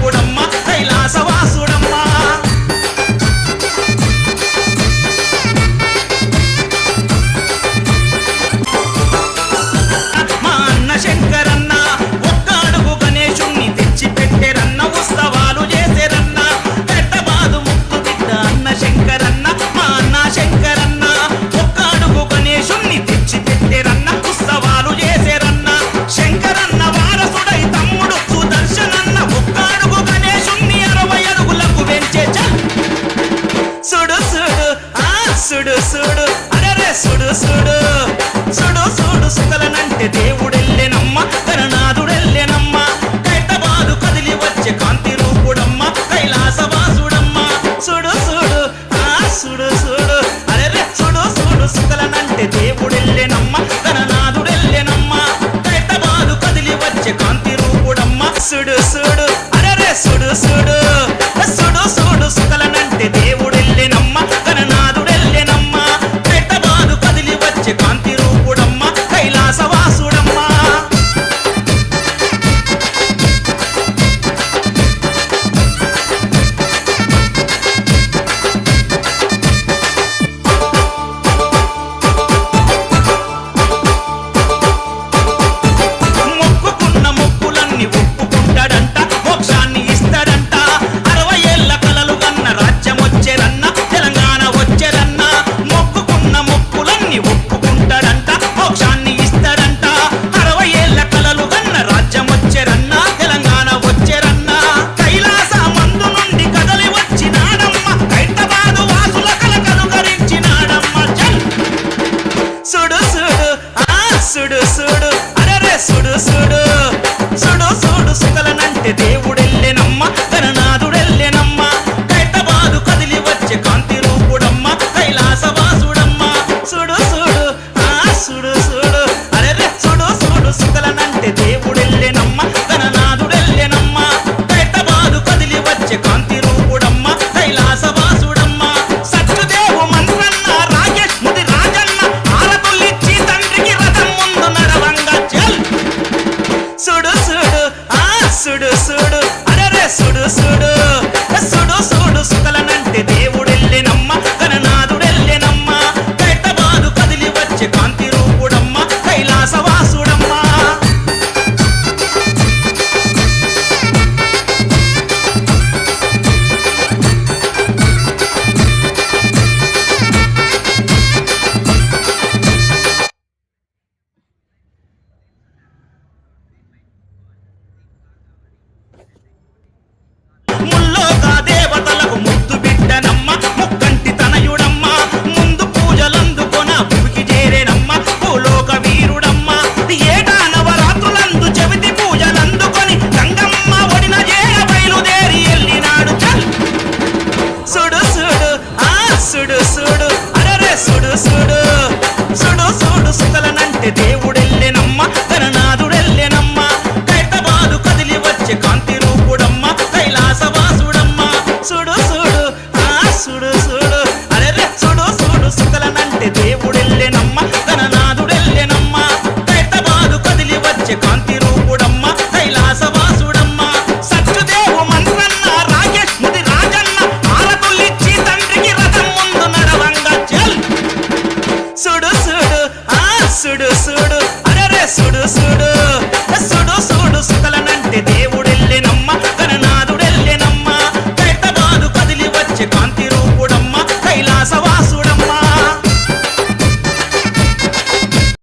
దేవుడమ్మ కైలాసవాసుడు. the soda. ಸುಡು సుడు సుడు. అరే సుడు సుడు. సుడు సుడు. అరే సుడు సుడు.